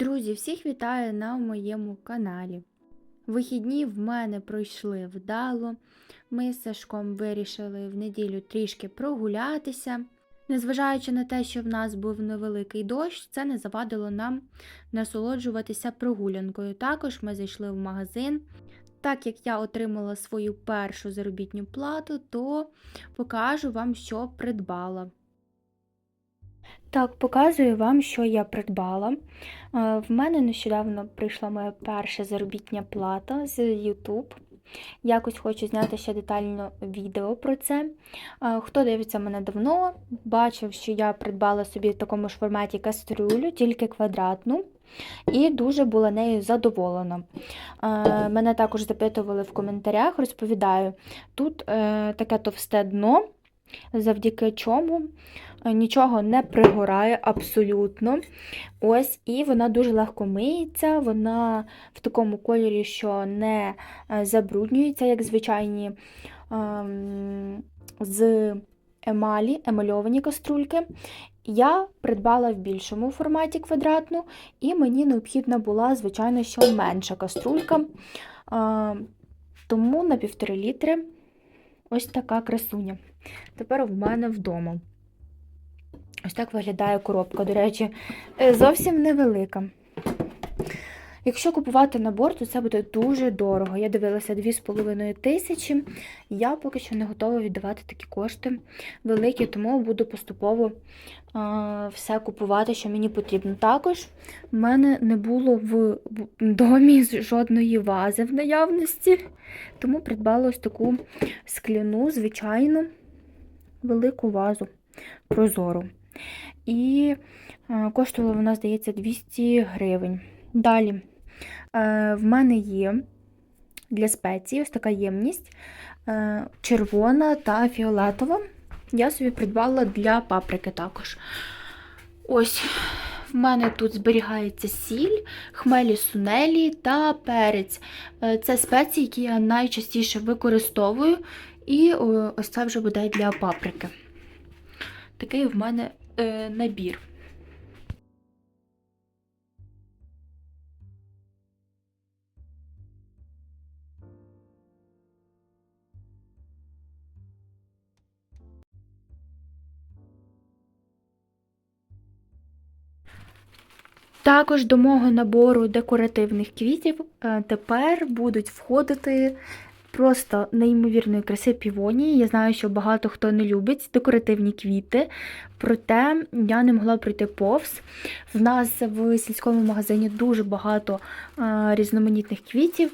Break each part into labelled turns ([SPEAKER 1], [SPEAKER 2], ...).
[SPEAKER 1] Друзі, всіх вітаю на моєму каналі. Вихідні в мене пройшли вдало. Ми з Сашком вирішили в неділю трішки прогулятися. Незважаючи на те, що в нас був невеликий дощ, це не завадило нам насолоджуватися прогулянкою. Також ми зайшли в магазин. Так як я отримала свою першу заробітну плату, то покажу вам, що придбала. Так, показую вам, що я придбала. Е, В мене нещодавно прийшла моя перша заробітня плата з YouTube. Якось хочу зняти ще детально відео про це. Е, Хто дивиться мене давно, бачив, що я придбала собі в такому ж форматі кастрюлю, тільки квадратну, і дуже була нею задоволена. Е, Мене також запитували в коментарях, розповідаю, тут таке товсте дно, завдяки чому нічого не пригорає абсолютно. Ось, і вона дуже легко миється, вона в такому кольорі, що не е, забруднюється, як звичайні ем, з емалі, емальовані каструльки. Я придбала в більшому форматі квадратну, і мені необхідна була, звичайно, що менша каструлька. Е, тому на півтори літри ось така красуня. Тепер в мене вдома. Ось так виглядає коробка. До речі, е, зовсім невелика. Якщо купувати набор, то це буде дуже дорого. Я дивилася 2,5 тисячі. Я поки що не готова віддавати такі кошти великі, тому буду поступово а, все купувати, що мені потрібно. Також в мене не було в домі жодної вази в наявності, тому придбала ось таку скляну, звичайну, велику вазу прозору. І е, коштувала вона, здається, 200 гривень. Далі е, в мене є для спеції ось така ємність е, червона та фіолетова. Я собі придбала для паприки також. Ось в мене тут зберігається сіль, хмелі сунелі та перець. Це спеції, які я найчастіше використовую. І ось це вже буде для паприки. Такий в мене е, набір. Також до мого набору декоративних квітів е, тепер будуть входити просто неймовірної краси півонії. Я знаю, що багато хто не любить декоративні квіти, проте я не могла пройти повз. В нас в сільському магазині дуже багато різноманітних квітів,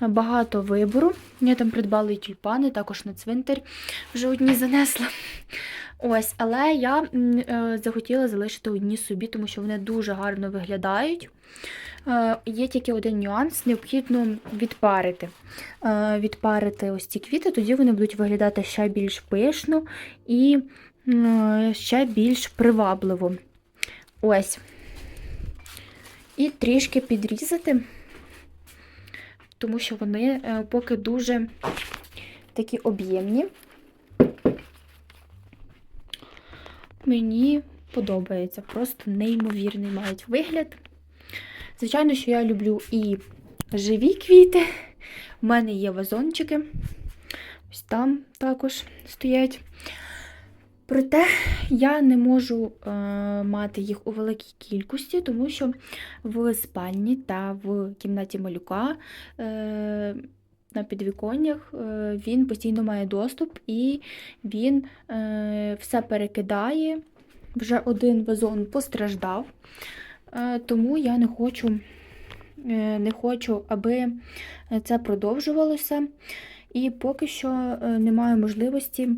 [SPEAKER 1] багато вибору. Я там придбала і тюльпани, також на цвинтар вже одні занесла. Ось, але я е, захотіла залишити одні собі, тому що вони дуже гарно виглядають. Е, Є тільки один нюанс, необхідно відпарити. Е, Відпарити ось ці квіти, тоді вони будуть виглядати ще більш пишно і ще більш привабливо. Ось. І трішки підрізати, тому що вони поки дуже такі об'ємні. Мені подобається, просто неймовірний мають вигляд. Звичайно, що я люблю і живі квіти. У мене є вазончики. Ось там також стоять. Проте я не можу е, мати їх у великій кількості, тому що в спальні та в кімнаті малюка е, на підвіконнях е, він постійно має доступ і він е, все перекидає. Вже один вазон постраждав, е, тому я не хочу, не хочу, аби це продовжувалося. І поки що немає можливості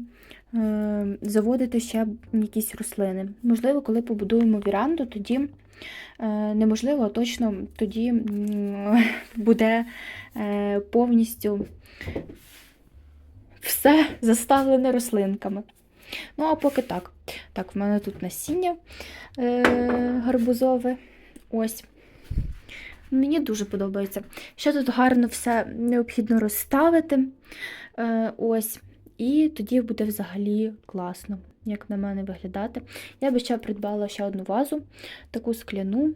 [SPEAKER 1] заводити ще якісь рослини. Можливо, коли побудуємо віранду, тоді е, неможливо, а точно тоді буде е, повністю все заставлене рослинками. Ну, а поки так. Так, в мене тут насіння е, гарбузове. Ось. Мені дуже подобається. Ще тут гарно все необхідно розставити. Е, ось. І тоді буде взагалі класно. як на мене, виглядати. Я би ще придбала ще одну вазу, таку скляну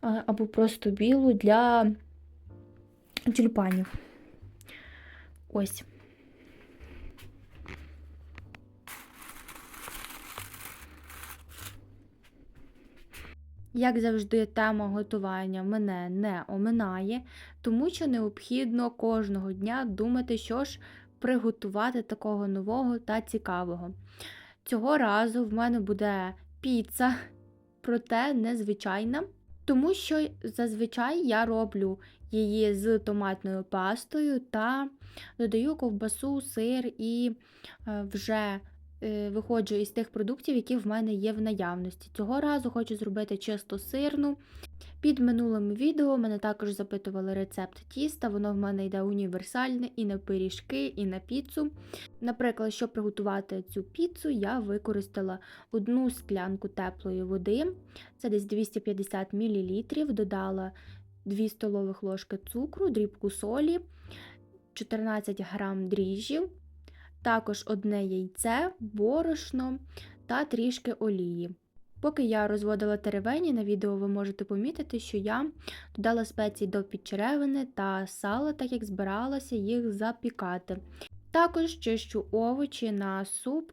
[SPEAKER 1] або просто білу для тюльпанів. Ось. Як завжди, тема готування мене не оминає, тому що необхідно кожного дня думати, що ж приготувати такого нового та цікавого. Цього разу в мене буде піца, проте незвичайна, тому що зазвичай я роблю її з томатною пастою та додаю ковбасу, сир і е, вже виходжу із тих продуктів, які в мене є в наявності. Цього разу хочу зробити чисто сирну. Під минулим відео мене також запитували рецепт тіста, воно в мене йде універсальне і на пиріжки, і на піцу. Наприклад, щоб приготувати цю піцу, я використала одну склянку теплої води, це десь 250 мл, додала 2 столових ложки цукру, дрібку солі, 14 грам дріжджів, також одне яйце, борошно та трішки олії. Поки я розводила теревені, на відео ви можете помітити, що я додала спеції до підчеревини та сала, так як збиралася їх запікати. Також чищу овочі на суп.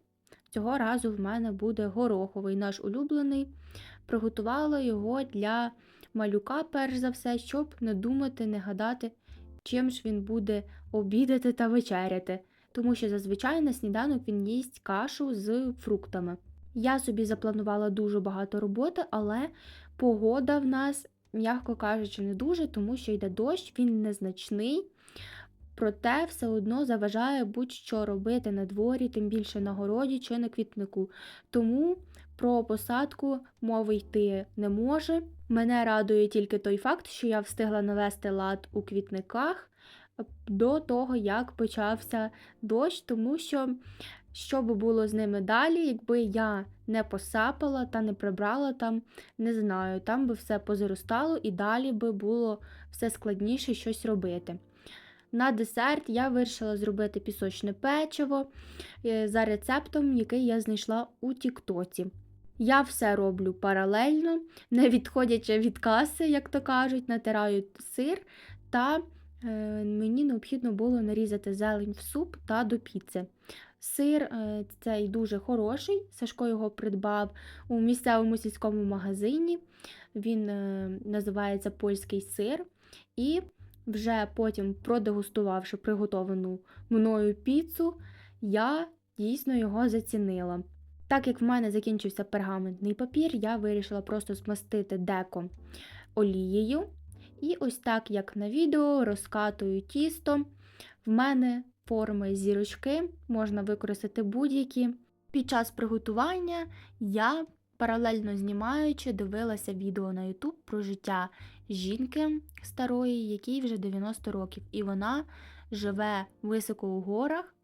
[SPEAKER 1] Цього разу в мене буде гороховий, наш улюблений. Приготувала його для малюка, перш за все, щоб не думати, не гадати, чим ж він буде обідати та вечеряти, тому що зазвичай на сніданок він їсть кашу з фруктами. Я собі запланувала дуже багато роботи, але погода в нас, м'яко кажучи, не дуже, тому що йде дощ, він незначний. Проте все одно заважає будь-що робити на дворі, тим більше на городі чи на квітнику. Тому про посадку мови йти не може. Мене радує тільки той факт, що я встигла навести лад у квітниках до того, як почався дощ, тому що що би було з ними далі, якби я не посапала та не прибрала там, не знаю, там би все позаростало і далі би було все складніше щось робити. На десерт я вирішила зробити пісочне печиво е, за рецептом, який я знайшла у Тіктоці. Я все роблю паралельно, не відходячи від каси, як то кажуть, натираю сир, та мені необхідно було нарізати зелень в суп та до піци. Сир е, цей дуже хороший. Сашко його придбав у місцевому сільському магазині. Він е, називається польський сир. І вже потім, продегустувавши приготовану мною піцу, я дійсно його зацінила. Так як в мене закінчився пергаментний папір, я вирішила просто змастити деко олією. І ось так, як на відео, розкатую тісто. В мене форми зірочки, можна використати будь-які. Під час приготування я, паралельно знімаючи, дивилася відео на YouTube про життя жінки старої, якій вже 90 років, і вона живе високо у горах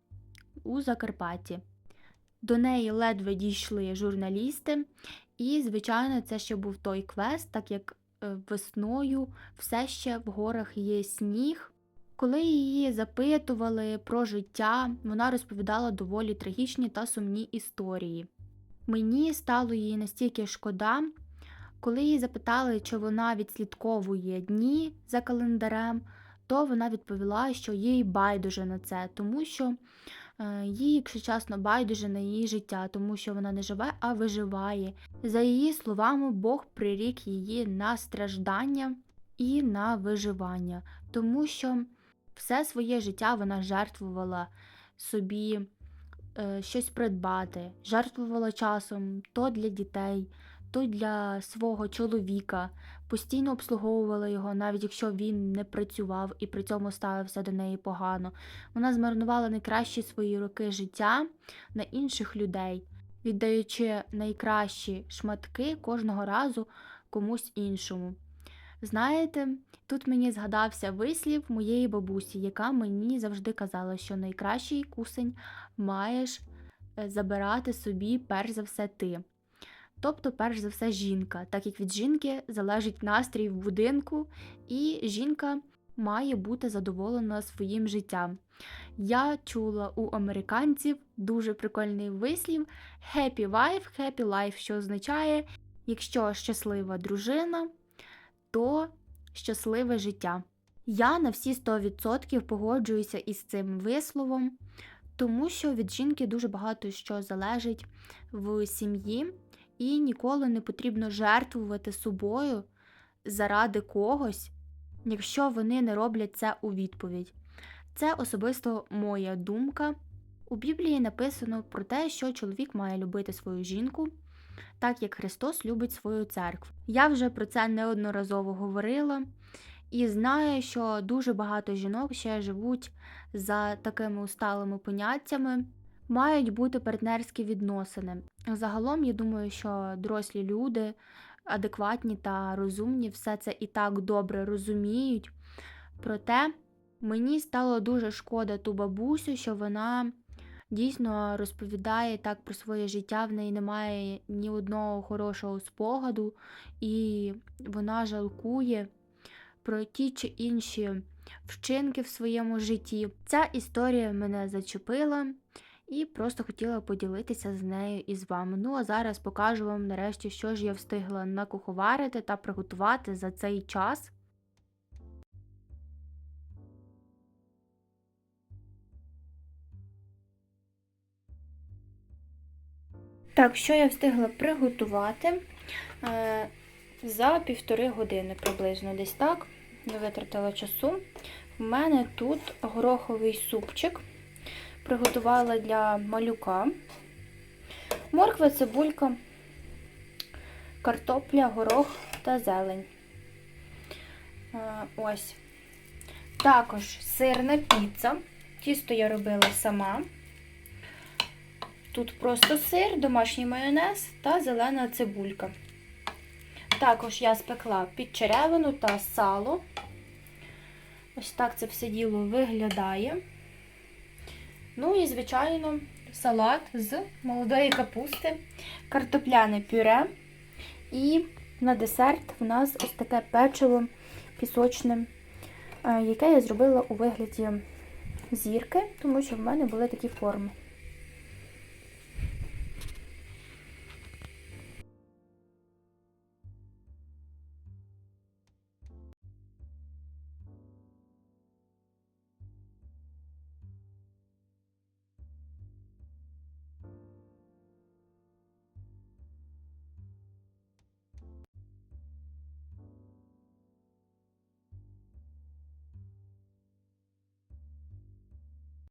[SPEAKER 1] у Закарпатті. До неї ледве дійшли журналісти, і, звичайно, це ще був той квест, так як весною все ще в горах є сніг. Коли її запитували про життя, вона розповідала доволі трагічні та сумні історії. Мені стало її настільки шкода, коли її запитали, чи вона відслідковує дні за календарем, то вона відповіла, що їй байдуже на це, тому що е, їй, якщо чесно, байдуже на її життя, тому що вона не живе, а виживає. За її словами, Бог прирік її на страждання і на виживання, тому що все своє життя вона жертвувала собі е, щось придбати, жертвувала часом то для дітей, то для свого чоловіка, постійно обслуговувала його, навіть якщо він не працював і при цьому ставився до неї погано. Вона змарнувала найкращі свої роки життя на інших людей, віддаючи найкращі шматки кожного разу комусь іншому. Знаєте, тут мені згадався вислів моєї бабусі, яка мені завжди казала, що найкращий кусень маєш е, забирати собі перш за все ти. Тобто, перш за все, жінка, так як від жінки залежить настрій в будинку, і жінка має бути задоволена своїм життям. Я чула у американців дуже прикольний вислів Happy wife, happy life, що означає, якщо щаслива дружина, то щасливе життя. Я на всі 100% погоджуюся із цим висловом, тому що від жінки дуже багато що залежить в сім'ї, і ніколи не потрібно жертвувати собою заради когось, якщо вони не роблять це у відповідь. Це особисто моя думка. У Біблії написано про те, що чоловік має любити свою жінку, так як Христос любить свою церкву. Я вже про це неодноразово говорила і знаю, що дуже багато жінок ще живуть за такими усталими поняттями. Мають бути партнерські відносини. Загалом, я думаю, що дорослі люди, адекватні та розумні, все це і так добре розуміють. Проте мені стало дуже шкода ту бабусю, що вона дійсно розповідає так про своє життя. В неї немає ні одного хорошого спогаду, і вона жалкує про ті чи інші вчинки в своєму житті. Ця історія мене зачепила і просто хотіла поділитися з нею і з вами. Ну а зараз покажу вам нарешті, що ж я встигла накуховарити та приготувати за цей час. Так, що я встигла приготувати е, за півтори години приблизно десь так. Не витратила часу. У мене тут гороховий супчик. Приготувала для малюка. Морква, цибулька, картопля, горох та зелень. Е, Ось. Також сирна піца. Тісто я робила сама. Тут просто сир, домашній майонез та зелена цибулька. Також я спекла підчеревину та сало. Ось так це все діло виглядає. Ну і, звичайно, салат з молодої капусти, картопляне пюре. І на десерт в нас ось таке печиво пісочне, е, яке я зробила у вигляді зірки, тому що в мене були такі форми.